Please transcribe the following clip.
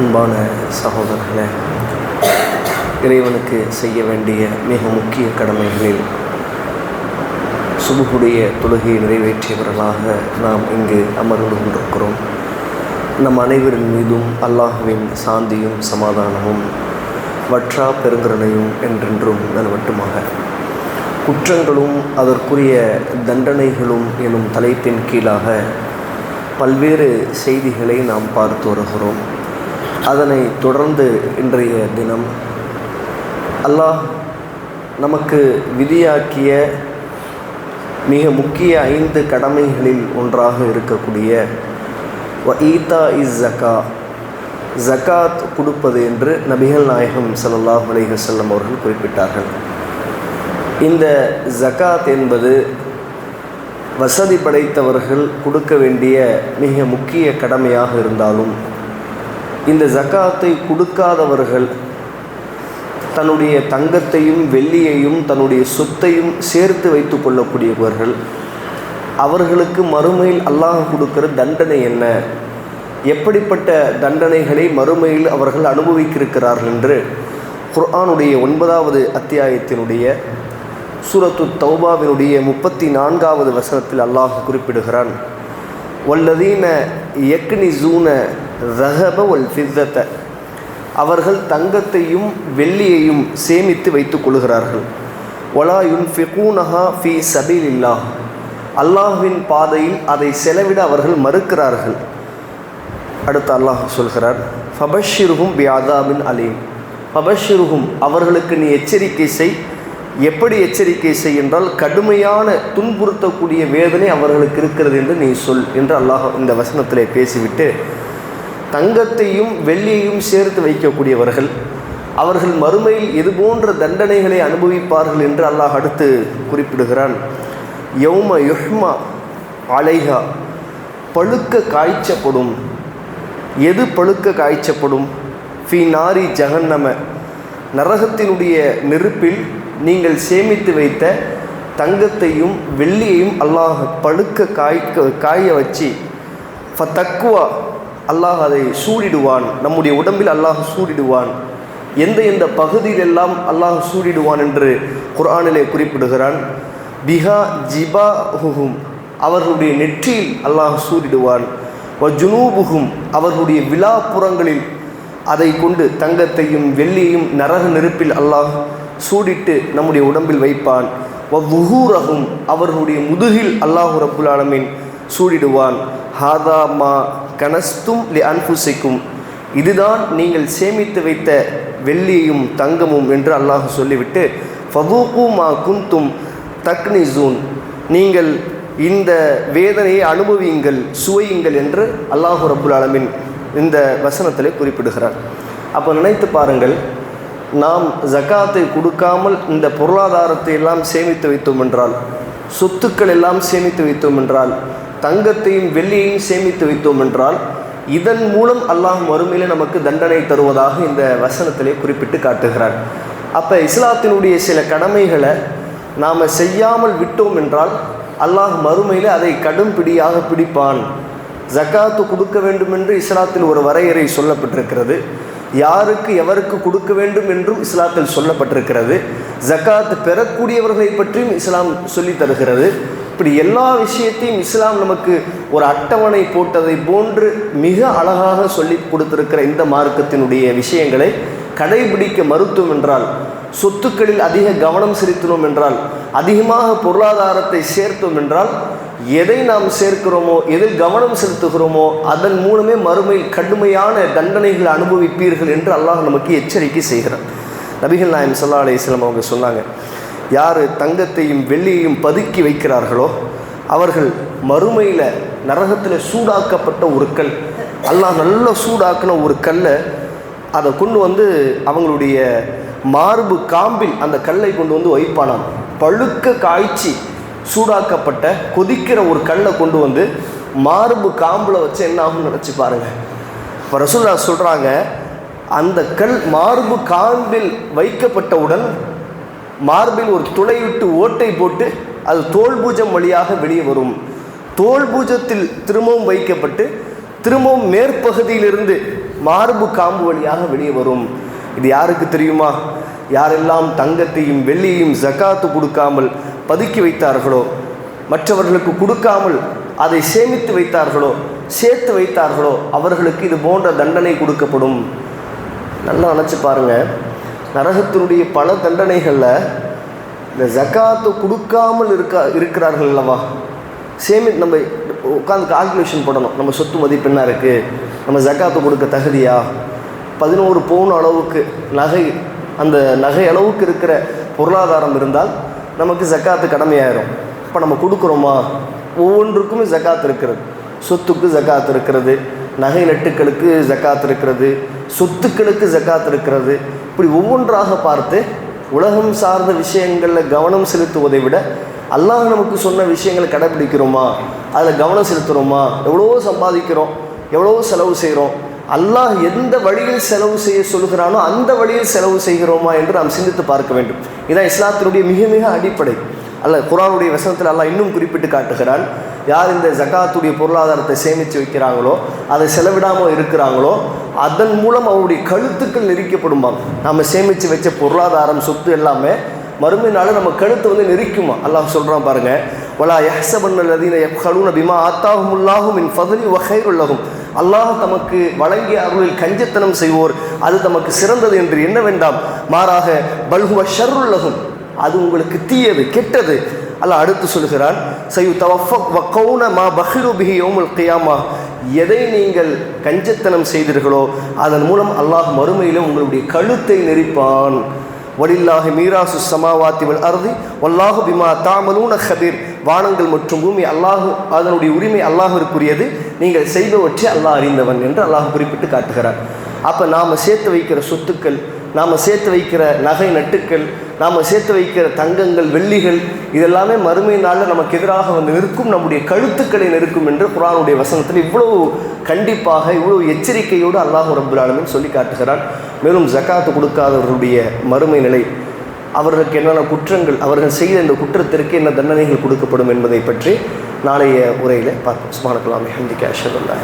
அன்பான சகோதரர்களே இறைவனுக்கு செய்ய வேண்டிய மிக முக்கிய கடமைகளில் சுபுகுடைய தொழுகையை நிறைவேற்றியவர்களாக நாம் இங்கு அமர்ந்து கொண்டிருக்கிறோம். நம் அனைவரின் மீதும் அல்லாஹுவின் சாந்தியும் சமாதானமும் வற்றா பெருங்கருணையும் என்றென்றும் நல்வட்டுமாக. குற்றங்களும் அதற்குரிய தண்டனைகளும் எனும் தலைப்பின் கீழாக பல்வேறு செய்திகளை நாம் பார்த்து வருகிறோம். அதனை தொடர்ந்து இன்றைய தினம் அல்லாஹ் நமக்கு விதியாக்கிய மிக முக்கிய ஐந்து கடமைகளில் ஒன்றாக இருக்கக்கூடிய வ ஈதா இஸ் ஜக்கா ஜக்காத் கொடுப்பது என்று நபிகள் நாயகம் சல்லாஹ் அலைஹி அவர்கள் குறிப்பிட்டார்கள். இந்த ஜக்காத் என்பது வசதி படைத்தவர்கள் கொடுக்க வேண்டிய மிக முக்கிய கடமையாக இருந்தாலும் இந்த ஜக்காத்தை கொடுக்காதவர்கள் தன்னுடைய தங்கத்தையும் வெள்ளியையும் தன்னுடைய சொத்தையும் சேர்த்து வைத்து கொள்ளக்கூடியவர்கள். அவர்களுக்கு மறுமையில் அல்லாஹ் கொடுக்கிற தண்டனை என்ன? எப்படிப்பட்ட தண்டனைகளை மறுமையில் அவர்கள் அனுபவிக்கிருக்கிறார்கள் என்று குர்ஆனுடைய ஒன்பதாவது அத்தியாயத்தினுடைய சூரத்து தௌபாவினுடைய முப்பத்தி நான்காவது வசனத்தில் அல்லாஹ் குறிப்பிடுகிறான். வல்லதீன யக்னிசூன ரஹப ஒல் ஃபித்தத்தை அவர்கள் தங்கத்தையும் வெள்ளியையும் சேமித்து வைத்துக் கொள்கிறார்கள். ஒலா யுன் ஃபிகூனஹா ஃபி சபீல் இல்லாஹ் அல்லாஹ்வின் பாதையில் அதை செலவிட அவர்கள் மறுக்கிறார்கள். அடுத்து அல்லாஹ் சொல்கிறார் ஃபபஷிருகும் பியாதாபின் அலீம். ஃபபஷிருகும் அவர்களுக்கு நீ எச்சரிக்கை செய். எப்படி எச்சரிக்கை செய்? என்றால் கடுமையான துன்புறுத்தக்கூடிய வேதனை அவர்களுக்கு இருக்கிறது என்று நீ சொல். என்று அல்லாஹ் இந்த வசனத்திலே பேசிவிட்டு தங்கத்தையும் வெள்ளியையும் சேர்த்து வைக்கக்கூடியவர்கள் அவர்கள் மறுமையில் இது போன்ற தண்டனைகளை அனுபவிப்பார்கள் என்று அல்லாஹ் அடுத்து குறிப்பிடுகிறான். யௌம யுஹ்மா அலைஹா பழுக்க காய்ச்சப்படும். எது பழுக்க காய்ச்சப்படும்? ஃபி நாரி ஜகன்னம நரகத்தினுடைய நெருப்பில் நீங்கள் சேமித்து வைத்த தங்கத்தையும் வெள்ளியையும் அல்லாஹ் பழுக்க காய்க்க காய வச்சு ஃப தக்குவா அல்லாஹ் அதை சூடிடுவான். நம்முடைய உடம்பில் அல்லாஹ் சூடிடுவான். எந்த எந்த பகுதியிலெல்லாம் அல்லாஹ் சூடிடுவான் என்று குரானிலே குறிப்பிடுகிறான் பிஹா ஜிபா ஹுஹும் அவர்களுடைய நெற்றியில் அல்லாஹ் சூடிடுவான். வ ஜுனூபுகும் அவர்களுடைய விழாப்புறங்களில் அதை கொண்டு தங்கத்தையும் வெள்ளியையும் நரக நெருப்பில் அல்லாஹ் சூடிட்டு நம்முடைய உடம்பில் வைப்பான். வஹூரகும் அவர்களுடைய முதுகில் அல்லாஹு ரபுல் ஆலமின் சூடிடுவான். ஹாதா மா கனஸ்தும் லி அன்புசிக்கும் இதுதான் நீங்கள் சேமித்து வைத்த வெள்ளியையும் தங்கமும் என்று அல்லாஹ் சொல்லிவிட்டு ஃபதூக்கு மா குந்தும் தக்னிசூன் நீங்கள் இந்த வேதனையை அனுபவியுங்கள் சுவையுங்கள் என்று அல்லாஹு ரபுல் அலமின் இந்த வசனத்திலே குறிப்பிடுகிறார். அப்போ நினைத்து பாருங்கள் நாம் ஜக்காத்தை கொடுக்காமல் இந்த பொருளாதாரத்தை எல்லாம் சேமித்து வைத்தோம் என்றால் சொத்துக்கள் எல்லாம் சேமித்து வைத்தோம் என்றால் தங்கத்தையும் வெள்ளியையும் சேமித்து வைத்தோம் என்றால் இதன் மூலம் அல்லாஹ் மறுமையில் நமக்கு தண்டனை தருவதாக இந்த வசனத்திலே குறிப்பிட்டு காட்டுகிறார். அப்போ இஸ்லாத்தினுடைய சில கடமைகளை நாம் செய்யாமல் விட்டோம் என்றால் அல்லாஹ் மறுமையில் அதை கடும் பிடியாக பிடிப்பான். ஜக்காத்து கொடுக்க வேண்டும் என்று இஸ்லாத்தில் ஒரு வரையறை சொல்லப்பட்டிருக்கிறது. யாருக்கு எவருக்கு கொடுக்க வேண்டும் என்றும் இஸ்லாத்தில் சொல்லப்பட்டிருக்கிறது. ஜக்காத் பெறக்கூடியவர்களை பற்றியும் இஸ்லாம் சொல்லி தருகிறது. இப்படி எல்லா விஷயத்தையும் இஸ்லாம் நமக்கு ஒரு அட்டவணை போட்டதை போன்று மிக அழகாக சொல்லி கொடுத்திருக்கிற இந்த மார்க்கத்தினுடைய விஷயங்களை கடைபிடிக்க மறுத்தோம் என்றால் சொத்துக்களில் அதிக கவனம் செலுத்தினோம் என்றால் அதிகமாக பொருளாதாரத்தை சேர்த்தோம் என்றால் எதை நாம் சேர்க்கிறோமோ எதில் கவனம் செலுத்துகிறோமோ அதன் மூலமே மறுமையில் கடுமையான தண்டனைகள் அனுபவிப்பீர்கள் என்று அல்லாஹ் நமக்கு எச்சரிக்கை செய்கிறார் நபிகள் நாயம் சல்லா அலையம் அவங்க சொன்னாங்க யார் தங்கத்தையும் வெள்ளியையும் பதுக்கி வைக்கிறார்களோ அவர்கள் மறுமையில் நரகத்தில் சூடாக்கப்பட்ட ஒரு கல். அல்லாஹ் நல்லா சூடாக்கின ஒரு கல்லை அதை கொண்டு வந்து அவங்களுடைய மார்பு காம்பில் அந்த கல்லை கொண்டு வந்து வைப்பானாம். பழுக்க காய்ச்சி சூடாக்கப்பட்ட கொதிக்கிற ஒரு கல்லை கொண்டு வந்து மார்பு காம்பில் வச்சு என்ன ஆகும்னு நினச்சி பாருங்கள் இப்போ ரசூல்லா சொல்கிறாங்க அந்த கல் மார்பு காம்பில் வைக்கப்பட்டவுடன் மார்பில் ஒரு துளை விட்டு ஓட்டை போட்டு அது தோல் பூஜம் வழியாக வெளியே வரும். தோல் பூஜத்தில் திரும்பவும் வைக்கப்பட்டு திரும்பவும் மேற்பகுதியிலிருந்து மார்பு காம்பு வழியாக வெளியே வரும். இது யாருக்கு தெரியுமா? யாரெல்லாம் தங்கத்தையும் வெள்ளியையும் ஜக்காத்து கொடுக்காமல் பதுக்கி வைத்தார்களோ மற்றவர்களுக்கு கொடுக்காமல் அதை சேமித்து வைத்தார்களோ சேர்த்து வைத்தார்களோ அவர்களுக்கு இது போன்ற தண்டனை கொடுக்கப்படும். நல்லா நினச்சி பாருங்கள் நரகத்தினுடைய பல தண்டனைகளில் இந்த ஜக்காத்து கொடுக்காமல் இருக்கா இருக்கிறார்கள் அல்லவா? சேமி நம்ம உட்காந்து கால்குலேஷன் போடணும். நம்ம சொத்து மதிப்பு என்ன இருக்குது நம்ம ஜக்காத்து கொடுக்க தகுதியா? பதினோரு பவுன் அளவுக்கு நகை அந்த நகை அளவுக்கு இருக்கிற பொருளாதாரம் இருந்தால் நமக்கு ஜக்காத்து கடமையாயிரும். இப்போ நம்ம கொடுக்குறோமா? ஒவ்வொன்றுக்குமே ஜக்காத் இருக்கிறது. சொத்துக்கு ஜக்காத் இருக்கிறது. நகை நட்டுக்களுக்கு ஜக்காத் இருக்கிறது சொத்துக்களுக்கு ஜக்காத் இருக்கிறது. இப்படி ஒவ்வொன்றாக பார்த்து உலகம் சார்ந்த விஷயங்களில் கவனம் செலுத்துவதை விட அல்லாஹ் நமக்கு சொன்ன விஷயங்களை கடைபிடிக்கிறோமா? அதில் கவனம் செலுத்துகிறோமா எவ்வளோ சம்பாதிக்கிறோம்? எவ்வளோ செலவு செய்கிறோம் அல்லாஹ் எந்த வழியில் செலவு செய்ய சொல்கிறானோ அந்த வழியில் செலவு செய்கிறோமா என்று நாம் சிந்தித்து பார்க்க வேண்டும். இதான் இஸ்லாத்தினுடைய மிக மிக அடிப்படை. அல்ல குரானுடைய வசனத்தில் அல்லா இன்னும் குறிப்பிட்டு காட்டுகிறான் யார் இந்த ஜகாத்துடைய பொருளாதாரத்தை சேமித்து வைக்கிறாங்களோ அதை செலவிடாமல் இருக்கிறாங்களோ அதன் மூலம் அவருடைய கழுத்துக்கள் நெரிக்கப்படுமா நம்ம சேமித்து வச்ச பொருளாதாரம் சொத்து எல்லாமே மறுமையினால நம்ம கழுத்து வந்து நெரிக்குமா? அல்லாஹ் சொல்கிறான் பாருங்க வலா யஹ்சபன்னல்லதீன யப்ஹலூன பிமா ஆத்தாஹுமுல்லாஹும் மின் ஃபதலி உள்ளகும் அல்லாஹ் தமக்கு வழங்கிய அருளில் கஞ்சத்தனம் செய்வோர் அது தமக்கு சிறந்தது என்று என்ன வேண்டாம். மாறாக பல்குவ ஷர்ருல்லகும் அது உங்களுக்கு தீயது கெட்டது. அல்லாஹ் அடுத்து சொல்கிறான் சையு தவஃபௌன மா பஹிரு யோமுல் கியாமா. எதை நீங்கள் கஞ்சத்தனம் செய்தீர்களோ அதன் மூலம் அல்லாஹ் மறுமையிலும் உங்களுடைய கழுத்தை நெரிப்பான். வலில்லாஹி மீராசு சமாவாத்தி வல் அர்தி வல்லாஹு பிமா தாமலூன ஹபீர். வானங்கள் மற்றும் பூமி அல்லாஹு அதனுடைய உரிமை அல்லாஹிற்குரியது நீங்கள் செய்பவற்றை அல்லாஹ் அறிந்தவன் என்று அல்லாஹ் குறிப்பிட்டு காட்டுகிறார் அப்போ நாம் சேர்த்து வைக்கிற சொத்துக்கள் நாம் சேர்த்து வைக்கிற நகை நட்டுக்கள் நாம் சேர்த்து வைக்கிற தங்கங்கள் வெள்ளிகள் இதெல்லாமே மறுமை நாளில் நமக்கு எதிராக வந்து நிற்கும் நம்முடைய கழுத்துக்களை நிற்கும் என்று குரானுடைய வசனத்தில் இவ்வளவு கண்டிப்பாக இவ்வளவு எச்சரிக்கையோடு அல்லாஹ் ரபுல்லாலுமே சொல்லி காட்டுகிறான். மேலும் ஜக்காத்து கொடுக்காதவர்களுடைய மறுமை நிலை அவர்களுக்கு என்னென்ன குற்றங்கள் அவர்கள் செய்த இந்த குற்றத்திற்கு என்ன தண்டனைகள் கொடுக்கப்படும் என்பதை பற்றி நாளைய உரையில் பார்ப்போம். சுமானக்கலாமே ஹந்திக்கு அஷதுல்லா